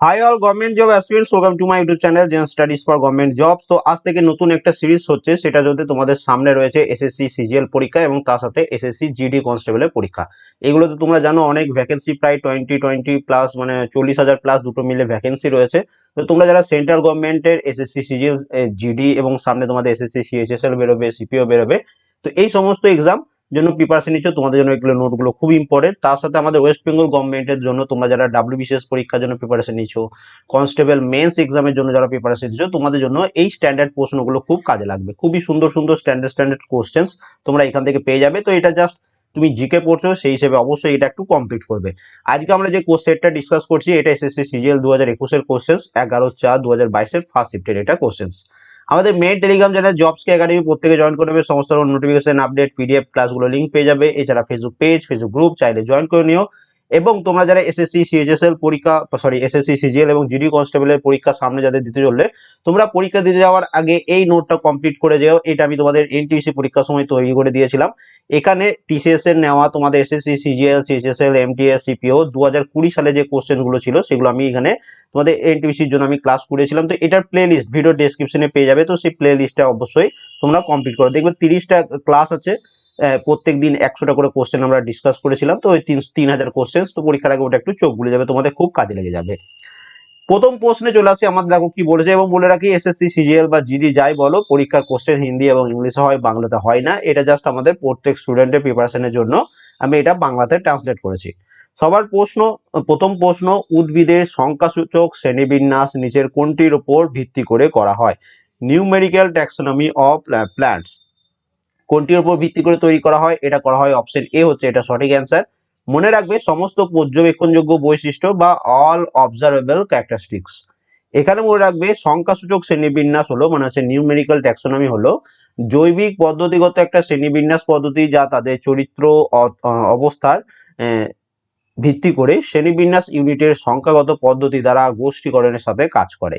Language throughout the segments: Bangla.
Hi all government job aspirants welcome to my YouTube channel Zen Studies for government jobs তো আজ থেকে নতুন একটা সিরিজ হচ্ছে, সেটা যদি তোমাদের সামনে রয়েছে এসএসসি সিজিএল পরীক্ষা এবং তার সাথে এসএসসি জিডি কনস্টেবলের পরীক্ষা। এগুলোতে তোমরা জানো অনেক ভ্যাকেন্সি প্রায় টোয়েন্টি টোয়েন্টি প্লাস মানে চল্লিশ হাজার প্লাস দুটো মিলে ভ্যাকেন্সি রয়েছে। তো তোমরা যারা সেন্ট্রাল গভর্নমেন্টের এসএসসি সিজিএল জিডি এবং সামনে তোমাদের এসএসসি সিএসএসএল বেরোবে সিপিও বেরোবে, তো এই সমস্ত এক্সাম জন্য প্রিপারেশন নিচ্ছ, তোমাদের জন্য এগুলো নোটগুলো খুব ইম্পর্টেন্ট তার সাথে আমাদের ওয়েস্ট বেঙ্গল গভর্নমেন্টের জন্য তোমরা যারা ডাব্লিউবিসিএস পরীক্ষার জন্য প্রিপারেশন নিচ্ছ কনস্টেবল মেন্স এক্সামের জন্য যারা প্রিপারেশন নিচ্ছ তোমাদের জন্য এই স্ট্যান্ডার্ড প্রশ্নগুলো খুব কাজে লাগবে। খুবই সুন্দর সুন্দর স্ট্যান্ডার্ড স্ট্যান্ডার্ড কোশ্চেন্স তোমরা এখান থেকে পেয়ে যাবে। তো এটা জাস্ট তুমি জিকে পড়ছো, সেই হিসেবে অবশ্যই এটা একটু কমপ্লিট করবে। আজকে আমরা যে কোর্স সেটটা ডিসকাস করছি, এটা এসএসসি সিজিএল দু হাজার একুশের কোশ্চেন্স এগারো চার দু হাজার বাইশের ফার্স্ট শিফটের এটা কোশ্চেন্স আমাদের মেন টেলিগ্রাম চ্যানেল জবস কে একাডেমি প্রত্যেকে জয়েন করে নেবে, সমস্ত নোটিফিকেশন আপডেট পিডিএফ ক্লাসগুলো লিঙ্ক পেয়ে যাবে। এছাড়া ফেসবুক পেজ ফেসবুক গ্রুপ চাইলে জয়েন করে নিও। এবং তোমরা যারা এসএসসি সিএইচএসএল পরীক্ষা সরি এসএসসি সিজিএল এবং জিডি কনস্টেবলের পরীক্ষা সামনে যাদের দিতে চললে, তোমরা পরীক্ষা দিতে যাওয়ার আগে এই নোটটা কমপ্লিট করে যেও। এটা আমি তোমাদের এনটিসি পরীক্ষার সময় তৈরি করে দিয়েছিলাম। এখানে টিসিএস এর নেওয়া তোমাদের SSC CGL CHSL MTS CPO দু হাজার কুড়ি সালে যে কোশ্চেনগুলো ছিল, সেগুলো আমি এখানে তোমাদের এনটিসির জন্য আমি ক্লাস করেছিলাম। তো এটার প্লে লিস্ট ভিডিও ডেসক্রিপশনে পেয়ে যাবে। তো সেই প্লে লিস্টটা অবশ্যই তোমরা কমপ্লিট করো। দেখবে তিরিশটা ক্লাস আছে। প্রত্যেক দিন একশোটা করে কোশ্চেন আমরা ডিসকাস করেছিলাম, তো ওই তিন তিন হাজার কোশ্চেন তো পরীক্ষার আগে ওটা একটু চোখ ভুলে যাবে, তোমাদের খুব কাজে লেগে যাবে। প্রথম প্রশ্নে চলে আসি আমাদের দেখো কি বলেছে, এবং বলে রাখি এসএসসি সিজিএল বা জিডি যাই বলো, পরীক্ষার কোশ্চেন হিন্দি এবং ইংলিশে হয়, বাংলাতে হয় না, এটা জাস্ট আমাদের প্রত্যেক স্টুডেন্টের প্রিপারেশনের জন্য আমি এটা বাংলাতে ট্রান্সলেট করেছি। সবার প্রশ্ন, প্রথম প্রশ্ন, উদ্ভিদের সংখ্যাসূচক শ্রেণীবিন্যাস নিচের কোনটির উপর ভিত্তি করে করা হয়? নিউমেরিক্যাল ট্যাক্সোনমি অফ প্ল্যান্টস কোনটির উপর ভিত্তি করে তৈরি করা হয়? এটা করা হয় অপশন এ হচ্ছে এটা সঠিক অ্যান্সার মনে রাখবে সমস্ত পর্যবেক্ষণযোগ্য বৈশিষ্ট্য বা অল অবজারভেবল ক্যারেক্টারিস্টিক্স এখানে মনে রাখবে সংখ্যাসূচক শ্রেণীবিন্যাস হলো মানে হচ্ছে নিউমেরিক্যাল ট্যাক্সোনমি হলো, জৈবিক পদ্ধতিগত একটা শ্রেণীবিন্যাস পদ্ধতি যা তাদের চরিত্র অবস্থার ভিত্তি করে শ্রেণীবিন্যাস ইউনিটের সংখ্যাগত পদ্ধতি দ্বারা গোষ্ঠীকরণের সাথে কাজ করে।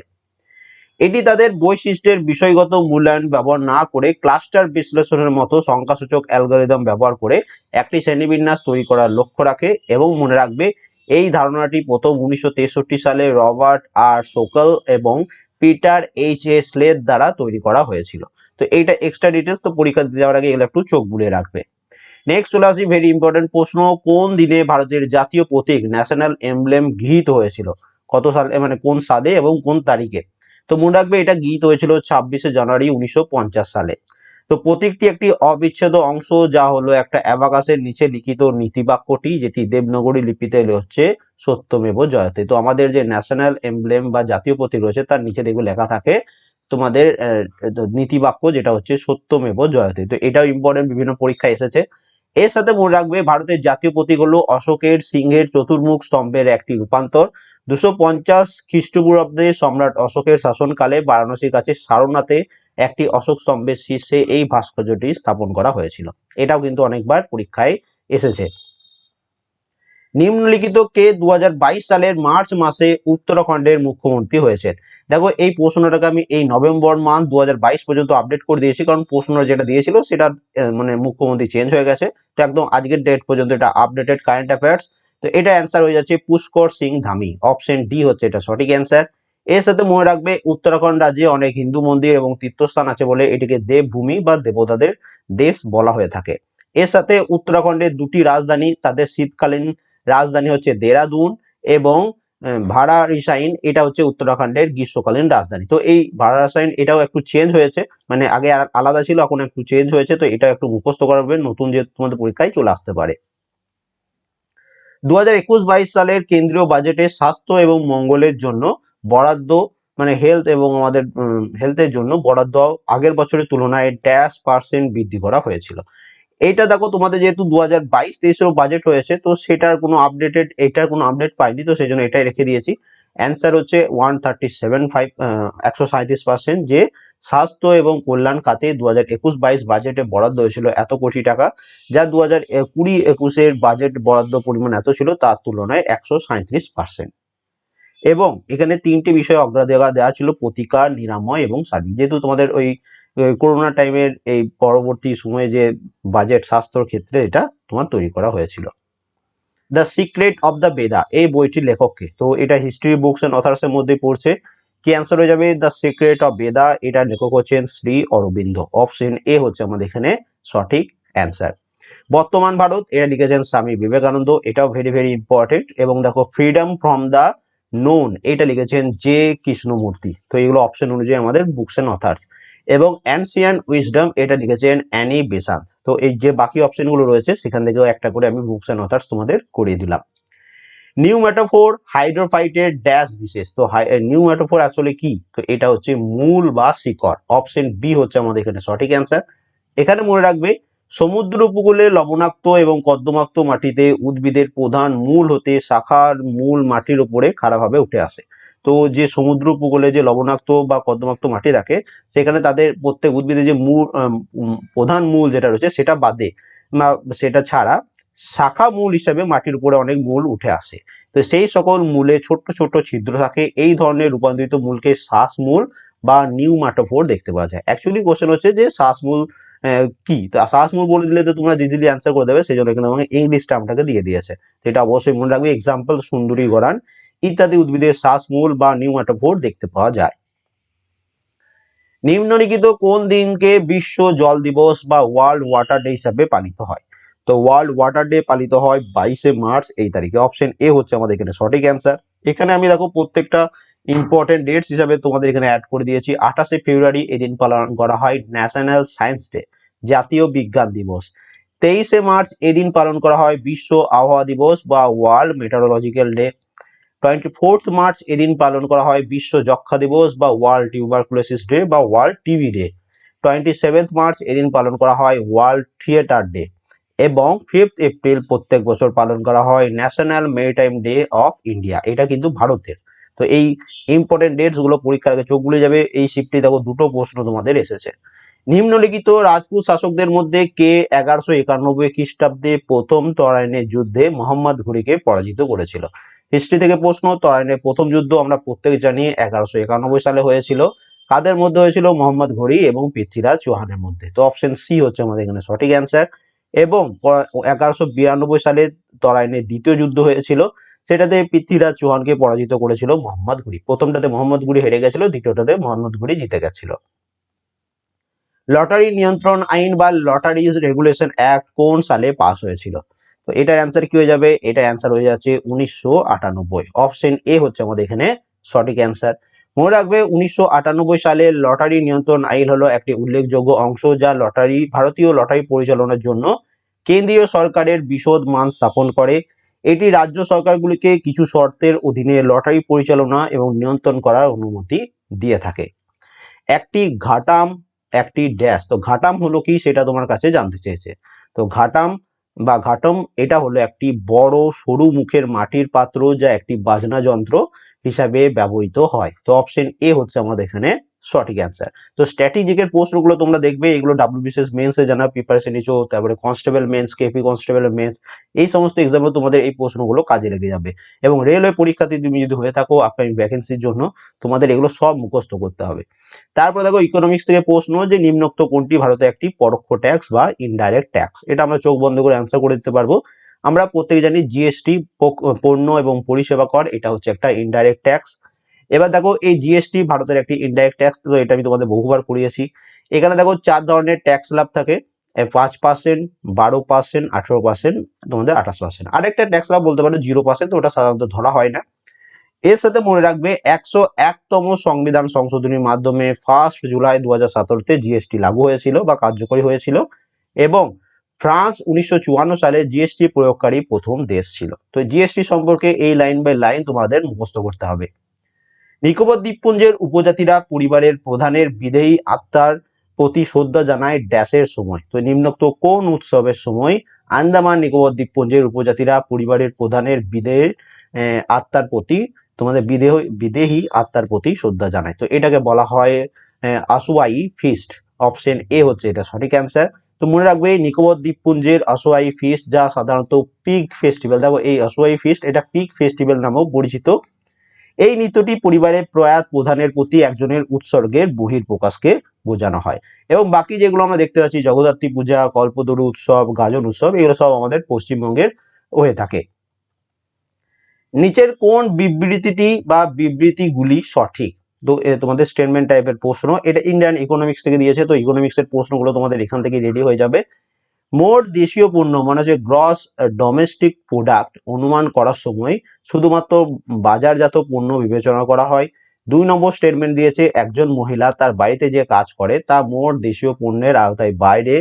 এটি তাদের বৈশিষ্ট্যের বিষয়গত মূল্যায়ন ব্যবহার না করে ক্লাস্টার বিশ্লেষণের মতো সংখ্যাসূচক অ্যালগোরিদম ব্যবহার করে একটি শ্রেণীবিন্যাস তৈরি করার লক্ষ্য রাখে এবং মনে রাখবে, এই ধারণাটি প্রথম উনিশশো তেষট্টি সালে রবার্ট আর সোকল এবং পিটার এইচ এ স্লেদ দ্বারা তৈরি করা হয়েছিল। তো এইটা এক্সট্রা ডিটেলস তো পরীক্ষা দিতে যাওয়ার আগে এগুলো একটু চোখ বুলে রাখবে। নেক্সট চলে আসি ভেরি ইম্পর্টেন্ট প্রশ্ন, কোন দিনে ভারতের জাতীয় প্রতীক ন্যাশনাল এমব্লেম গৃহীত হয়েছিল? কত সালে মানে কোন সালে এবং কোন তারিখে? তো মনে রাখবে এটা গীত হয়েছিল ছাব্বিশে জানুয়ারি উনিশশো পঞ্চাশ সালে। তো প্রতীকটি একটি অবিচ্ছেদ্য অংশ যা হলো একটা অ্যাবাকাসের নিচে লিখিত নীতিবাক্যটি, যেটি দেবনগরী লিপিতে হচ্ছে সত্যমেব জয়তে। তো আমাদের যে ন্যাশনাল এমব্লেম বা জাতীয় প্রতীক রয়েছে, তার নিচে দেখবে লেখা থাকে তোমাদের নীতিবাক্য যেটা হচ্ছে সত্যমেব জয়তে। তো এটাও ইম্পর্টেন্ট বিভিন্ন পরীক্ষায় এসেছে। এর সাথে মনে রাখবে, ভারতের জাতীয় প্রতীক হলো অশোকের সিংহের চতুর্মুখ স্তম্ভের একটি রূপান্তর। দুশো পঞ্চাশ খ্রিস্টপূর্বাব্দে সম্রাট অশোকের শাসনকালে বারাণসীর কাছে সারনাথে একটি অশোক স্তম্ভের শীর্ষে এই ভাস্কর্যটি স্থাপন করা হয়েছিল। এটাও কিন্তু অনেকবার পরীক্ষায় এসেছে। নিম্নলিখিত কে দু হাজার বাইশ সালের মার্চ মাসে উত্তরাখণ্ডের মুখ্যমন্ত্রী হয়েছেন। দেখো, এই প্রশ্নটাকে আমি এই নভেম্বর মান্থ দু পর্যন্ত আপডেট করে দিয়েছি, কারণ প্রশ্নটা যেটা দিয়েছিল সেটা মানে মুখ্যমন্ত্রী চেঞ্জ হয়ে গেছে। তো একদম আজকের ডেট পর্যন্ত এটা আপডেটেড কারেন্ট অ্যাফেয়ার্স তো এটা অ্যান্সার হয়ে যাচ্ছে পুষ্কর সিং ধামি। অপশন ডি হচ্ছে এটা সঠিক অ্যান্সার এর সাথে মনে রাখবে, উত্তরাখণ্ড রাজ্যে অনেক হিন্দু মন্দির এবং তীর্থস্থান আছে বলে এটিকে দেবভূমি বা দেবতাদের দেশ বলা হয়ে থাকে। এর সাথে উত্তরাখণ্ডের দুটি রাজধানী, তাদের শীতকালীন রাজধানী হচ্ছে দেরাদুন এবং ভাড়া রিসাইন, এটা হচ্ছে উত্তরাখণ্ডের গ্রীষ্মকালীন রাজধানী। তো এই ভাড়া রিসাইন, এটাও একটু চেঞ্জ হয়েছে। মানে আগে আলাদা ছিল, এখন একটু চেঞ্জ হয়েছে, তো এটা একটু মুখস্থ করাবে নতুন যে তোমাদের পরীক্ষায় চলে আসতে পারে। দু হাজার একুশ বাইশ সালের কেন্দ্রীয় বাজেটে স্বাস্থ্য এবং মঙ্গলের জন্য বরাদ্দ মানে হেলথ এবং আমাদের হেলথের জন্য বরাদ্দ আগের বছরের তুলনায় ড্যাশ পার্সেন্ট বৃদ্ধি করা হয়েছিল। এইটা দেখো, তোমাদের যেহেতু দু হাজার বাইশ তেইশেরও বাজেট হয়েছে, তো সেটার কোনো আপডেটেড এটার কোনো আপডেট পাইনি, তো সেই জন্য এটাই রেখে দিয়েছি। অ্যান্সার হচ্ছে ওয়ান থার্টি সেভেন ফাইভ একশো সাঁত্রিশ পার্সেন্ট যে স্বাস্থ্য এবং কল্যাণ খাতে দু হাজার একুশ বাইশ বাজেটে বরাদ্দ হয়েছিল এত কোটি টাকা, যা দু হাজার কুড়ি একুশের বাজেট বরাদ্দ পরিমাণ এত ছিল তার তুলনায় একশো সাঁত্রিশ পার্সেন্ট এবং এখানে তিনটি বিষয় অগ্রাধিকার দেওয়া ছিল, প্রতিকার, নিরাময় এবং সার্বিক। যেহেতু তোমাদের ওই করোনা টাইমের এই পরবর্তী সময়ে যে বাজেট স্বাস্থ্যর ক্ষেত্রে এটা তোমার তৈরি করা হয়েছিল। দ্য সিক্রেট অফ দ্য বেদা এই বইটির লেখককে। তো এটা হিস্ট্রি বুকস অ্যান্ড অথার্সের মধ্যে পড়ছে। কি অ্যান্সার হয়ে যাবে? দ্য সিক্রেট অফ বেদা এটা লেখক হচ্ছেন শ্রী অরবিন্দ। অপশন এ হচ্ছে আমাদের এখানে সঠিক অ্যান্সার বর্তমান ভারত, এটা লিখেছেন স্বামী বিবেকানন্দ, এটাও ভেরি ভেরি ইম্পর্টেন্ট এবং দেখো ফ্রিডম ফ্রম দ্য নোন এটা লিখেছেন জে কৃষ্ণমূর্তি। তো এগুলো অপশন অনুযায়ী আমাদের বুকস এন্ড অথার্স এবং অ্যানসিয়ান উইজডম এটা লিখেছেন অ্যানি বেসান্ত। তো এই যে বাকি অপশনগুলো রয়েছে, সেখান থেকেও একটা করে আমি বুকস এন্ড অথার্স তোমাদের করিয়ে দিলাম। নিউ মেটাফোর হাইড্রোফাইটের ড্যাশ বিশেষ তো নিউ মেটাফোর আসলে কি? তো এটা হচ্ছে মূল বা শিকড়। অপশন বি হচ্ছে আমাদের এখানে সঠিক অ্যান্সার এখানে মনে রাখবে, সমুদ্র উপকূলে লবণাক্ত এবং কর্দমাক্ত মাটিতে উদ্ভিদের প্রধান মূল হতে শাখার মূল মাটির উপরে খারাপভাবে উঠে আসে। তো যে সমুদ্র উপকূলে যে লবণাক্ত বা কর্দমাক্ত মাটি থাকে, সেখানে তাদের প্রত্যেক উদ্ভিদের যে মূল প্রধান মূল যেটা রয়েছে, সেটা বাদে। না, সেটা ছাড়া শাখা মূল হিসাবে মাটির উপরে অনেক মূল উঠে আসে। তো সেই সকল মূলে ছোট্ট ছোট্ট ছিদ্র থাকে, এই ধরনের রূপান্তরিত মূলকে শ্বাস মূল বা নিউ মাটোফোর দেখতে পাওয়া যায়। অ্যাকচুয়ালি কোশ্চেন হচ্ছে যে শ্বাস মূল কি? তো শ্বাস মূল বলে দিলে তো তোমরা ইজিলি অ্যান্সার করে দেবে সেই জন্য এখানে আমাকে ইংলিশ টার্মটাকে দিয়ে দিয়েছে। তো এটা অবশ্যই মনে রাখবে এক্সাম্পল সুন্দরী গড়ান ইত্যাদি উদ্ভিদের শ্বাস মূল বা নিউ মাটোফোর দেখতে পাওয়া যায়। নিম্নলিখিত কোন দিনকে বিশ্ব জল দিবস বা ওয়ার্ল্ড ওয়াটার ডে হিসাবে পালিত হয়? তো ওয়ার্ল্ড ওয়াটার ডে পালিত হয় বাইশে মার্চ, এই তারিখে। অপশন এ হচ্ছে আমাদের এখানে সঠিক অ্যান্সার এখানে আমি দেখো প্রত্যেকটা ইম্পর্টেন্ট ডেটস হিসাবে তোমাদের এখানে অ্যাড করে দিয়েছি। আঠাশে ফেব্রুয়ারি এদিন পালন করা হয় ন্যাশনাল সায়েন্স ডে জাতীয় বিজ্ঞান দিবস। তেইশে মার্চ এদিন পালন করা হয় বিশ্ব আবহাওয়া দিবস বা world meteorological day twenty fourth March এদিন পালন করা হয় বিশ্ব যক্ষা দিবস বা ওয়ার্ল্ড টিউবারকুলোসিস ডে বা world TB day twenty seventh March এদিন পালন করা হয় ওয়ার্ল্ড থিয়েটার ডে এবং ফিফথ এপ্রিল প্রত্যেক বছর পালন করা হয় national maritime day of India এটা কিন্তু ভারতের। তো এই ইম্পর্টেন্ট ডেটসগুলো পরীক্ষার আগে চোখ বুলে যাবে, এই শিফটে দেখো, দুটো প্রশ্ন তোমাদের এসেছে। নিম্নলিখিত রাজপুত শাসকদের মধ্যে কে এগারোশো একানব্বই খ্রিস্টাব্দে প্রথম তরাইনের যুদ্ধে মোহাম্মদ ঘুরিকে পরাজিত করেছিল? হিস্ট্রি থেকে প্রশ্ন, তরাইনের প্রথম যুদ্ধ আমরা প্রত্যেক জানি এগারোশো একানব্বই সালে হয়েছিল। কাদের মধ্যে হয়েছিল? মোহাম্মদ ঘড়ি এবং পৃথ্বীরাজ চৌহানের মধ্যে। তো অপশন সি হচ্ছে আমাদের এখানে সঠিক অ্যান্সার এবং এগারোশো বিরানব্বই সালে তরাইনের দ্বিতীয় যুদ্ধ হয়েছিল, সেটাতে পৃথ্বীরাজ চৌহানকে পরাজিত করেছিল মোহাম্মদ ঘুরি প্রথমটাতে মোহাম্মদ ঘুরি হেরে গেছিল, দ্বিতীয়টাতে মোহাম্মদ ঘুরি জিতে গেছিল। লটারি নিয়ন্ত্রণ আইন বা লটারিজ রেগুলেশন অ্যাক্ট কোন সালে পাস হয়েছিল? তো এটার অ্যান্সার কি হয়ে যাবে? এটার অ্যান্সার হয়ে যাচ্ছে উনিশশো আটানব্বই। অপশন এ হচ্ছে আমাদের এখানে সঠিক অ্যান্সার। মনে রাখবে উনিশশো আটানব্বই সালে লটারি নিয়ন্ত্রণ আইন হলো একটি উল্লেখযোগ্য অংশ যা লটারি, ভারতীয় লটারি পরিচালনার জন্য কেন্দ্রীয় সরকারের বিশদ মান স্থাপন করে। এটি রাজ্য সরকারগুলিকে কিছু শর্তের অধীনে লটারি পরিচালনা এবং নিয়ন্ত্রণ করার অনুমতি দিয়ে থাকে। একটি ঘাটাম, একটি ড্যাশ। তো ঘাটাম হলো কি সেটা তোমার কাছে জানতে চেয়েছে। তো ঘাটাম বা ঘাটম, এটা হলো একটি বড় সরু মুখের মাটির পাত্র যা একটি বাজনা যন্ত্র হিসাবে ব্যবহৃত হয়। তো অপশন এ হচ্ছে আমাদের এখানে সঠিক অ্যান্সার তো স্ট্র্যাটেজিকের প্রশ্নগুলো তোমরা দেখবে, এগুলো ডাব্লিউবিসিএস মেন্সে জানা প্রিপারেশন নিচ্ছ, তারপরে constable mains KP constable mains এই সমস্ত এক্সামে তোমাদের এই প্রশ্নগুলো কাজে লেগে যাবে। এবং রেলওয়ে পরীক্ষাতে তুমি যদি হয়ে থাকো আপকামিং ভ্যাকেন্সির জন্য, তোমাদের এগুলো সব মুখস্থ করতে হবে। তারপর দেখো ইকোনমিক্স থেকে প্রশ্ন যে নিম্নোক্ত কোনটি ভারতে একটি পরোক্ষ ট্যাক্স বা ইনডাইরেক্ট ট্যাক্স এটা আমরা চোখ বন্ধ করে অ্যান্সার করে দিতে পারব। আমরা প্রত্যেকে জানি জিএসটি পণ্য এবং পরিষেবা কর, এটা হচ্ছে একটা ইনডাইরেক্ট ট্যাক্স এবার দেখো, এই জিএসটি ভারতের একটি ইনডাইরেক্ট ট্যাক্স তো এটা আমি তোমাদের বহুবার পড়িয়েছি। এখানে দেখো, চার ধরনের ট্যাক্স লাভ থাকে। পাঁচ পার্সেন্ট বারো পার্সেন্ট আঠেরো পার্সেন্ট তোমাদের আঠাশ পার্সেন্ট আরেকটা ট্যাক্স লাভ বলতে পারো জিরো পার্সেন্ট তো ওটা সাধারণত ধরা হয় না। এর সাথে মনে রাখবে, একশো একতম সংবিধান সংশোধনীর মাধ্যমে ফার্স্ট জুলাই দু হাজার সতেরোতে জিএসটি লাগু হয়েছিল বা কার্যকরী হয়েছিল এবং ফ্রান্স উনিশশো চুয়ান্ন সালে জিএসটি প্রয়োগকারী প্রথম দেশ ছিল। তো জিএসটি সম্পর্কে এই লাইন বাই লাইন তোমাদের মুখস্থ করতে হবে। নিকোবর দ্বীপপুঞ্জের উপজাতিরা পরিবারের প্রধানের বিদেহী আত্মার প্রতি শ্রদ্ধা জানায় ড্যাশের সময়। তো নিম্নোক্ত কোন উৎসবের সময় আন্দামান নিকোবর দ্বীপপুঞ্জের উপজাতিরা পরিবারের প্রধানের বিদেয় আহ, আত্মার প্রতি তোমাদের বিদেহ বিদেহী আত্মার প্রতি শ্রদ্ধা জানায়। তো এটাকে বলা হয় আসুয়াই ফিস্ট অপশন এ হচ্ছে এটা সঠিক অ্যান্সার তো মনে রাখবে নিকোবর দ্বীপপুঞ্জের আসোয়াই ফিস্ট যা সাধারণত পিগ ফেস্টিভ্যাল দেখো এই আসোয়াই ফিস্ট এটা পিগ ফেস্টিভ্যাল নামেও পরিচিত। এই নৃত্যটি পরিবারের প্রয়াত প্রধানের প্রতি একজনের উৎসর্গের বহির প্রকাশকে বোঝানো হয়। এবং বাকি যেগুলো আমরা দেখতে পাচ্ছি, জগদ্ধাত্রী পূজা, কল্পতরু উৎসব, গাজন উৎসব, এগুলো সব আমাদের পশ্চিমবঙ্গের হয়ে থাকে। নিচের কোন বিবৃতিটি বা বিবৃতিগুলি সঠিক? তোমাদের স্টেটমেন্ট টাইপের প্রশ্ন। এটা ইন্ডিয়ান ইকোনমিক্স থেকে দিয়েছে, তো ইকোনমিক্সের প্রশ্নগুলো তোমাদের এখান থেকে রেডি হয়ে যাবে। মোট দেশীয় পণ্য মানে হচ্ছে গ্রস ডোমেস্টিক প্রোডাক্ট অনুমান করার সময় শুধুমাত্র বাজারজাত পণ্য বিবেচনা করা হয়। দুই নম্বর স্টেটমেন্ট দিয়েছে, একজন মহিলা তার বাড়িতে যে কাজ করে, তা মোট দেশীয় পণ্যের আওতায় বাইরে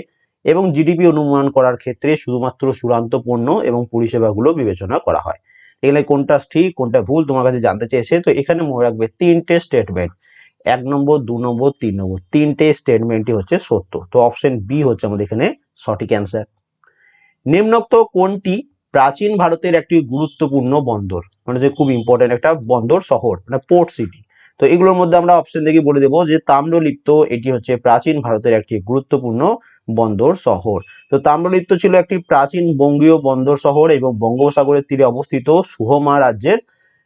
এবং জিডিপি অনুমান করার ক্ষেত্রে শুধুমাত্র চূড়ান্ত পণ্য এবং পরিষেবাগুলো বিবেচনা করা হয়। এখানে কোনটা ঠিক, কোনটা ভুল, তোমার কাছে জানতে চেয়েছে। তো এখানে মনে রাখবে তিনটে স্টেটমেন্ট এক নম্বর, দু নম্বর, তিন নম্বর। তিনটে স্টেটমেন্টই হচ্ছে সত্য। তো অপশন বি হচ্ছে আমাদের এখানে সঠিক অ্যান্সার নিম্নোক্ত কোনটি প্রাচীন ভারতের একটি গুরুত্বপূর্ণ বন্দর? মানে যে খুব ইম্পর্টেন্ট একটা বন্দর শহর মানে পোর্ট সিটি তো এগুলোর মধ্যে আমরা অপশন দেখে বলে দেবো যে তাম্রলিপ্ত, এটি হচ্ছে প্রাচীন ভারতের একটি গুরুত্বপূর্ণ বন্দর শহর। তো তাম্রলিপ্ত ছিল একটি প্রাচীন বঙ্গীয় বন্দর শহর এবং বঙ্গোপসাগরের তীরে অবস্থিত সুহমা রাজ্যের,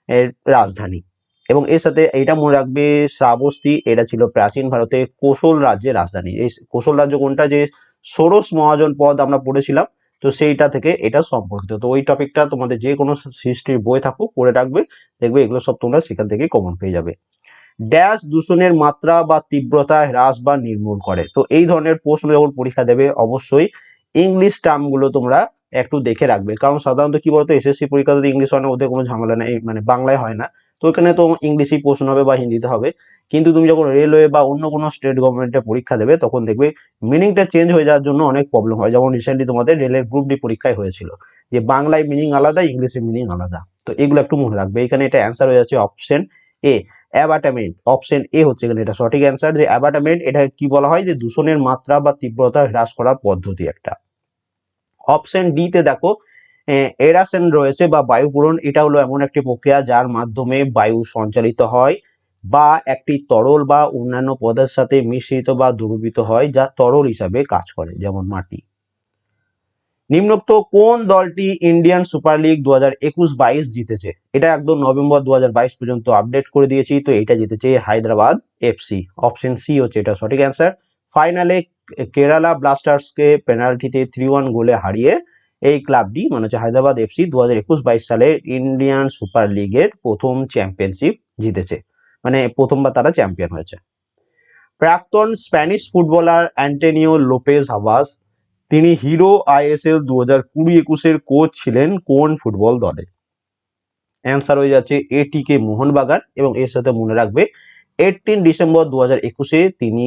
এর রাজধানী। এবং এর সাথে এটা মনে রাখবে শ্রাবস্তি, এটা ছিল প্রাচীন ভারতের কোশল রাজ্যের রাজধানী। এই কোশল রাজ্য কোনটা? যে ষোড়শ মহাজন পদ আমরা পড়েছিলাম, তো সেইটা থেকে এটা সম্পর্কিত। তো ওই টপিকটা তোমাদের যে কোনো হিস্ট্রির বই থাকুক, পড়ে রাখবে, দেখবে এগুলো সব তোমরা সেখান থেকে কমন পেয়ে যাবে। ড্যাশ দূষণের মাত্রা বা তীব্রতা হ্রাস বা নির্মূল করে। তো এই ধরনের প্রশ্ন যখন পরীক্ষা দেবে, অবশ্যই ইংলিশ টার্মগুলো তোমরা একটু দেখে রাখবে। কারণ সাধারণত কি বলতো এসএসসি পরীক্ষাতে ইংলিশ হয় না ওদের কোনো ঝামেলা নেই মানে বাংলায় হয় না, তো এখানে তো ইংলিশেই প্রশ্ন হবে বা হিন্দিতে হবে। কিন্তু তুমি যখন রেলওয়ে বা অন্য কোনো স্টেট গভর্নমেন্টের পরীক্ষা দেবে, তখন দেখবে মিনিংটা চেঞ্জ হয়ে যাওয়ার জন্য অনেক প্রবলেম হয়। যেমন রিসেন্টলি তোমাদের রেলের গ্রুপ ডি পরীক্ষায় হয়েছিল, যে বাংলায় মিনিং আলাদা ইংলিশে মিনিং আলাদা। তো এগুলো একটু মনে রাখবে। এখানে এটা অ্যান্সার হয়ে যাচ্ছে অপশন এ অ্যাবাটামেন্ট, অপশন এ হচ্ছে এখানে এটা সঠিক অ্যান্সার যে অ্যাবাটামেন্ট এটা কি বলা হয়? যে দূষণের মাত্রা বা তীব্রতা হ্রাস করার পদ্ধতি একটা। অপশন ডি তে দেখো এরাসেন রয়েছে বা বায়ু পূরণ, এটা হলো এমন একটি প্রক্রিয়া যার মাধ্যমে বায়ু সঞ্চালিত হয় বা একটি তরল বা অন্যান্য পদের সাথে মিশ্রিত বা দ্রবীভূত হয় যা তরল হিসাবে কাজ করে, যেমন মাটি। নিম্নোক্ত কোন দলটি ইন্ডিয়ান সুপার লিগ দু হাজার একুশ বাইশ জিতেছে? এটা একদম নভেম্বর দু হাজার বাইশ পর্যন্ত আপডেট করে দিয়েছি, তো এটা জিতেছে হায়দ্রাবাদ এফসি অপশন সি হচ্ছে এটা সঠিক অ্যান্সার। ফাইনালে কেরালা ব্লাস্টার্সকে পেনাল্টিতে থ্রি ওয়ান গোলে হারিয়ে এই ক্লাবটি মানে হচ্ছে হায়দ্রাবাদ এফসি দু হাজার একুশ বাইশ সালে ইন্ডিয়ান সুপার লিগের প্রথম চ্যাম্পিয়নশিপ জিতেছে। মানে প্রথমবার তারা চ্যাম্পিয়ন হয়েছে। প্রাক্তন Spanish footballer Antonio Lopez Habas তিনি হিরো আইএসএল দু হাজার কুড়ি একুশের কোচ ছিলেন কোন ফুটবল দলে। অ্যান্সার হয়ে যাচ্ছে এটিকে মোহনবাগান এবং এর সাথে মনে রাখবে এইটিন ডিসেম্বর দু হাজার একুশে তিনি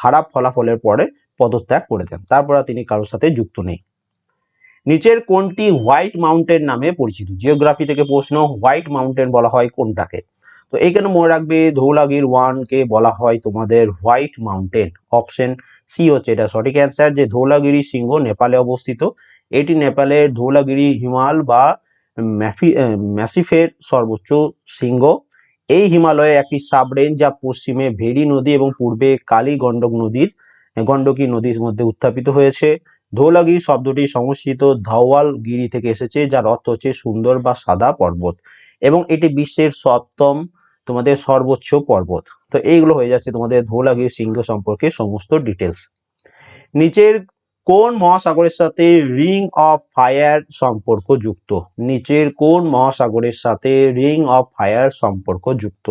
খারাপ ফলাফলের পরে পদত্যাগ করেছেন। তারপর আর তিনি কারোর সাথে যুক্ত নেই। নিচের কোনটি হোয়াইট মাউন্টেন নামে পরিচিত? জিওগ্রাফি থেকে প্রশ্ন, হোয়াইট মাউন্টেন বলা হয় কোনটাকে? তো এইখানে মনে রাখবে ধৌলাগির ওয়ানকে বলা হয় তোমাদের হোয়াইট মাউন্টেন। অপশন সি হচ্ছে এটা সঠিক অ্যান্সার যে ধৌলাগিরি সিংহ নেপালে অবস্থিত। এটি নেপালের ধৌলাগিরি, হিমাল বা ম্যাসিফের সর্বোচ্চ শৃঙ্গ এই হিমালয়ে একটি সাবরেঞ্জ যা পশ্চিমে ভেরি নদী এবং পূর্বে কালী গণ্ডক নদীর গণ্ডকী নদীর মধ্যে উত্থাপিত হয়েছে। ধৌলাগিরি শব্দটি সংস্কৃত ধওয়াল গিরি থেকে এসেছে, যার অর্থ হচ্ছে সুন্দর বা সাদা পর্বত। এবং এটি বিশ্বের সপ্তম, তোমাদের সর্বোচ্চ পর্বত। তো এইগুলো হয়ে যাচ্ছে তোমাদের ধৌলাগিরি সিংহ সম্পর্কে সমস্ত ডিটেলস নিচের কোন মহাসাগরের সাথে রিং অফ ফায়ার সম্পর্ক যুক্ত? নিচের কোন মহাসাগরের সাথে রিং অফ ফায়ার সম্পর্ক যুক্ত?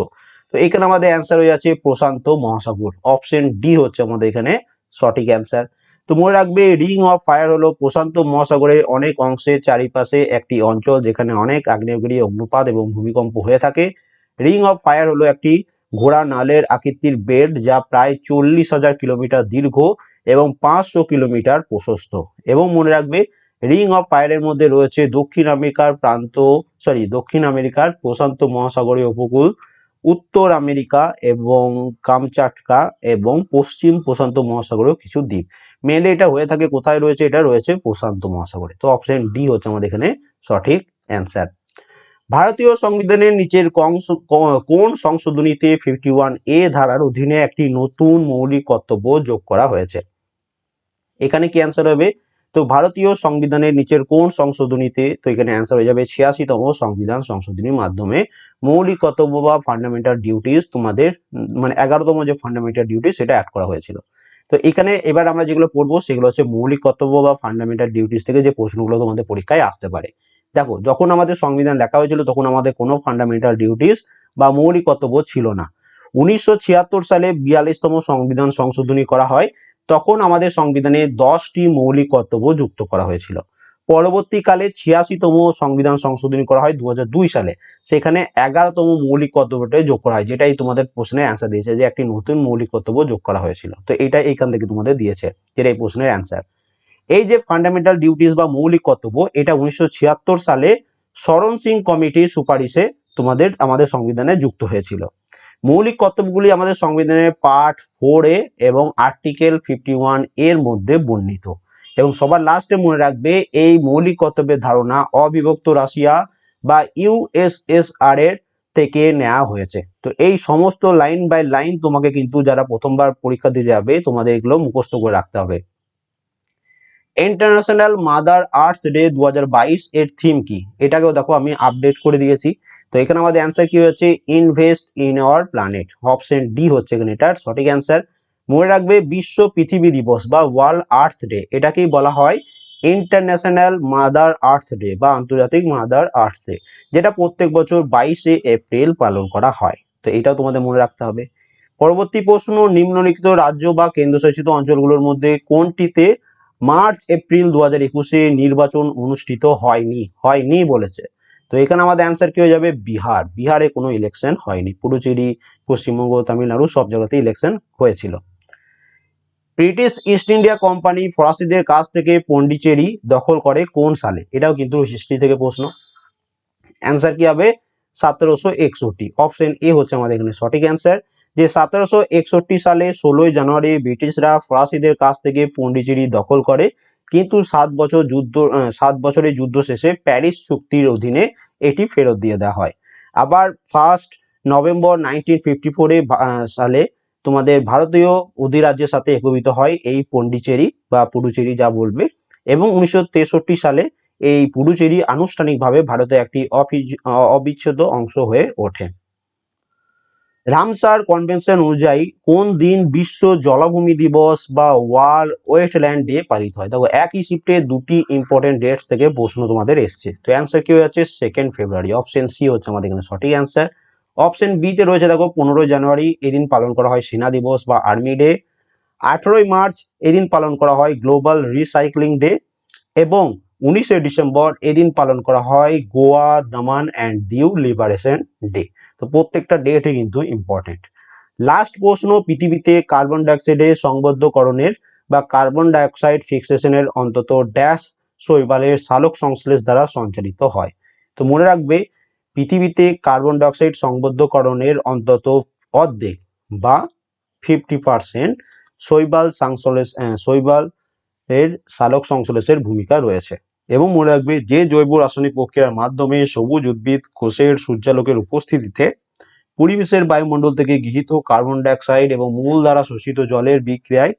তো এখানে আমাদের অ্যান্সার হয়ে যাচ্ছে প্রশান্ত মহাসাগর। অপশন ডি হচ্ছে আমাদের এখানে সঠিক অ্যান্সার তো মনে রাখবে রিং অফ ফায়ার হলো প্রশান্ত মহাসাগরের অনেক অংশের চারিপাশে একটি অঞ্চল যেখানে অনেক আগ্নেয়গিরি, অগ্নুপাত এবং ভূমিকম্প হয়ে থাকে। রিং অফ ফায়ার হলো একটি ঘোড়া নালের আকৃতির বেল্ট যা প্রায় চল্লিশ হাজার কিলোমিটার দীর্ঘ এবং পাঁচশো কিলোমিটার প্রশস্ত। এবং মনে রাখবে, রিং অফ ফায়ারের মধ্যে রয়েছে দক্ষিণ আমেরিকার প্রান্ত, সরি, দক্ষিণ আমেরিকার প্রশান্ত মহাসাগরীয় উপকূল, উত্তর আমেরিকা এবং কামচাটকা এবং পশ্চিম প্রশান্ত মহাসাগরীয় কিছু দ্বীপ। মেনলি এটা হয়ে থাকে, কোথায় রয়েছে? এটা রয়েছে প্রশান্ত মহাসাগরে। তো অপশন ডি হচ্ছে আমাদের এখানে সঠিক অ্যান্সার ভারতীয় সংবিধানের নিচের কোন সংশোধনীতে ফিফটি ওয়ান এ ধারার অধীনে একটি নতুন মৌলিক কর্তব্য যোগ করা হয়েছে? এখানে কি অ্যান্সার হবে? তো ভারতীয় সংবিধানের নিচের কোন সংশোধনীতে, তো এখানে অ্যান্সার হয়ে যাবে ছিয়াশিতম সংবিধান সংশোধনীর মাধ্যমে। মৌলিক কর্তব্য বা ফান্ডামেন্টাল ডিউটিস তোমাদের মানে এগারোতম যে ফান্ডামেন্টাল ডিউটি সেটা অ্যাড করা হয়েছিল। তো এখানে এবার আমরা যেগুলো পড়ব সেগুলো হচ্ছে মৌলিক কর্তব্য বা ফান্ডামেন্টাল ডিউটিস থেকে যে প্রশ্নগুলো তোমাদের পরীক্ষায় আসতে পারে। দেখো, যখন আমাদের সংবিধান লেখা হয়েছিল, তখন আমাদের কোনো ফান্ডামেন্টাল ডিউটিস বা মৌলিক কর্তব্য ছিল না। উনিশশো ছিয়াত্তর সালে বিয়াল্লিশতম সংবিধান সংশোধনী করা হয়, তখন আমাদের সংবিধানে দশটি মৌলিক কর্তব্য যুক্ত করা হয়েছিল। পরবর্তীকালে ছিয়াশিতম সংবিধান সংশোধনী করা হয় দু হাজার দুই সালে। সেখানে এগারোতম মৌলিক কর্তব্যটা যোগ করা হয়, যেটাই তোমাদের প্রশ্নে অ্যান্সার দিয়েছে যে একটি নতুন মৌলিক কর্তব্য যোগ করা হয়েছিল। তো এটা এইখান থেকে তোমাদের দিয়েছে, যেটা এই প্রশ্নের অ্যান্সার এই যে ফান্ডামেন্টাল ডিউটিস বা মৌলিক কর্তব্য, এটা উনিশশো ছিয়াত্তর সালে শরণ সিং কমিটির সুপারিশে তোমাদের আমাদের সংবিধানে যুক্ত হয়েছিল। মৌলিক কর্তব্যগুলি আমাদের সংবিধানের পার্ট ফোর এ এবং আর্টিকেল ফিফটি ওয়ানের মধ্যে বর্ণিত। এবং সবার লাস্টে মনে রাখবে, এই মৌলিক কর্তব্যের ধারণা অবিভক্ত রাশিয়া বা ইউএসএসআর এর থেকে নেওয়া হয়েছে। তো এই সমস্ত লাইন বাই লাইন তোমাকে কিন্তু যারা প্রথমবার পরীক্ষা দিতে যাবে, তোমাদের এগুলো মুখস্থ করে রাখতে হবে। ইন্টারন্যাশনাল মাদার আর্থ ডে দু হাজার বাইশ এর থিম কি? এটাকেও দেখো আমি আপডেট করে দিয়েছি। তো এখানে আমাদের অ্যান্সার কি হচ্ছে invest in our planet option D হচ্ছে এখানে এটার সঠিক অ্যান্সার মনে রাখবে বিশ্ব পৃথিবী দিবস বা ওয়ার্ল্ড আর্থ ডে এটাকেই বলা হয় ইন্টারন্যাশনাল মাদার আর্থ ডে বা আন্তর্জাতিক মাদার আর্থ ডে যেটা প্রত্যেক বছর বাইশে এপ্রিল পালন করা হয়। তো এটাও তোমাদের মনে রাখতে হবে। পরবর্তী প্রশ্ন, নিম্নলিখিত রাজ্য বা কেন্দ্রশাসিত অঞ্চলগুলোর মধ্যে কোনটিতে মার্চ, এপ্রিল দু হাজার একুশে নির্বাচন অনুষ্ঠিত হয়নি হয়নি বলেছে। তো এখানে আমাদের অ্যান্সার কি হয়ে যাবে? বিহার। বিহারে কোনো ইলেকশন হয়নি। পুডুচেরি, পশ্চিমবঙ্গ, তামিলনাড়ু সব জায়গাতে ইলেকশন হয়েছিল। ব্রিটিশ ইস্ট ইন্ডিয়া কোম্পানি ফরাসিদের কাছ থেকে পন্ডিচেরি দখল করে কোন সালে? এটাও কিন্তু হিস্ট্রি থেকে প্রশ্ন। অ্যান্সার কি হবে? সতেরোশো একষট্টি। অপশন এ হচ্ছে আমাদের এখানে সঠিক অ্যান্সার যে সতেরোশো একষট্টি সালে ষোলোই জানুয়ারি ব্রিটিশরা ফরাসিদের কাছ থেকে পন্ডিচেরি দখল করে। কিন্তু সাত বছর যুদ্ধ সাত বছরের যুদ্ধ শেষে প্যারিস চুক্তির অধীনে এটি ফেরত দিয়ে দেওয়া হয়। আবার ফার্স্ট নভেম্বর নাইনটিন ফিফটি ফোরে সালে তোমাদের ভারতীয় অধিরাজ্যের সাথে একীভূত হয় এই পন্ডিচেরি বা পুডুচেরি যা বলবে। এবং উনিশশো তেষট্টি সালে এই পুডুচেরি আনুষ্ঠানিকভাবে ভারতের একটি অবিচ্ছেদ্য অংশ হয়ে ওঠে। রামসার কনভেনশন অনুযায়ী কোন দিন বিশ্ব জলাভূমি দিবস বা ওয়ার্ল্ড ওয়েস্টল্যান্ড ডে পালিত হয়? দেখো, একই শিফটে দুটি ইম্পর্টেন্ট ডেটস থেকে প্রশ্ন তোমাদের এসছে। তো অ্যান্সার কি হয়ে যাচ্ছে? সেকেন্ড ফেব্রুয়ারি অপশন সি হচ্ছে আমাদের এখানে সঠিক অ্যান্সার অপশন বি তে রয়েছে দেখো, পনেরোই জানুয়ারি এদিন পালন করা হয় সেনা দিবস বা আর্মি ডে আঠেরোই মার্চ এদিন পালন করা হয় গ্লোবাল রিসাইক্লিং ডে এবং উনিশে ডিসেম্বর এদিন পালন করা হয় গোয়া, দামান অ্যান্ড দিউ লিবারেশন ডে তো প্রত্যেকটা ডেটই কিন্তু ইম্পর্টেন্ট লাস্ট প্রশ্ন, পৃথিবীতে কার্বন ডাইঅক্সাইডের সংবদ্ধকরণের বা কার্বন ডাইঅক্সাইড ফিক্সেশনের অন্তত ড্যাশ শৈবালের সালোক সংশ্লেষ দ্বারা সঞ্চালিত হয়। তো মনে রাখবে, পৃথিবীতে কার্বন ডাইঅক্সাইড সংবদ্ধকরণের অন্তত অর্ধেক বা ফিফটি পার্সেন্ট শৈবাল সংশ্লেষ শৈবাল এর সালোক সংশ্লেষের ভূমিকা রয়েছে। এবং মনে রাখবে যে জৈব রাসায়নিক প্রক্রিয়ার মাধ্যমে সবুজ উদ্ভিদ, কোষের সূর্যালোকের উপস্থিতিতে পরিবেশের বায়ুমণ্ডল থেকে গৃহীত কার্বন ডাইঅক্সাইড এবং মূল দ্বারা শোষিত জলের বিক্রিয়ায়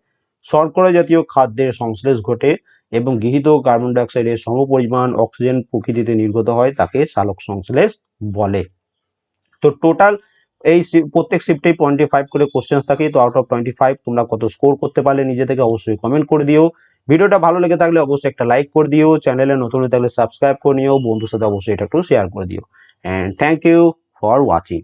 শর্করা জাতীয় খাদ্যের সংশ্লেষ ঘটে এবং গৃহীত কার্বন ডাইঅক্সাইডের সমপরিমাণ অক্সিজেন প্রকৃতিতে নির্গত হয়, তাকে সালোক সংশ্লেষ বলে। তো টোটাল এই প্রত্যেক শিফটেই টোয়েন্টি ফাইভ করে কোশ্চেন্স থাকে, তো আউট অফ টোয়েন্টি ফাইভ তোমরা কত স্কোর করতে পারলে নিজে থেকে অবশ্যই কমেন্ট করে দিও। ভিডিওটা ভালো লেগে থাকলে অবশ্যই একটা লাইক করে দিও, চ্যানেলে নতুন হয়ে থাকলে সাবস্ক্রাইব করে নিও, বন্ধুর সাথে অবশ্যই এটা একটু শেয়ার করে দিও। And thank you for watching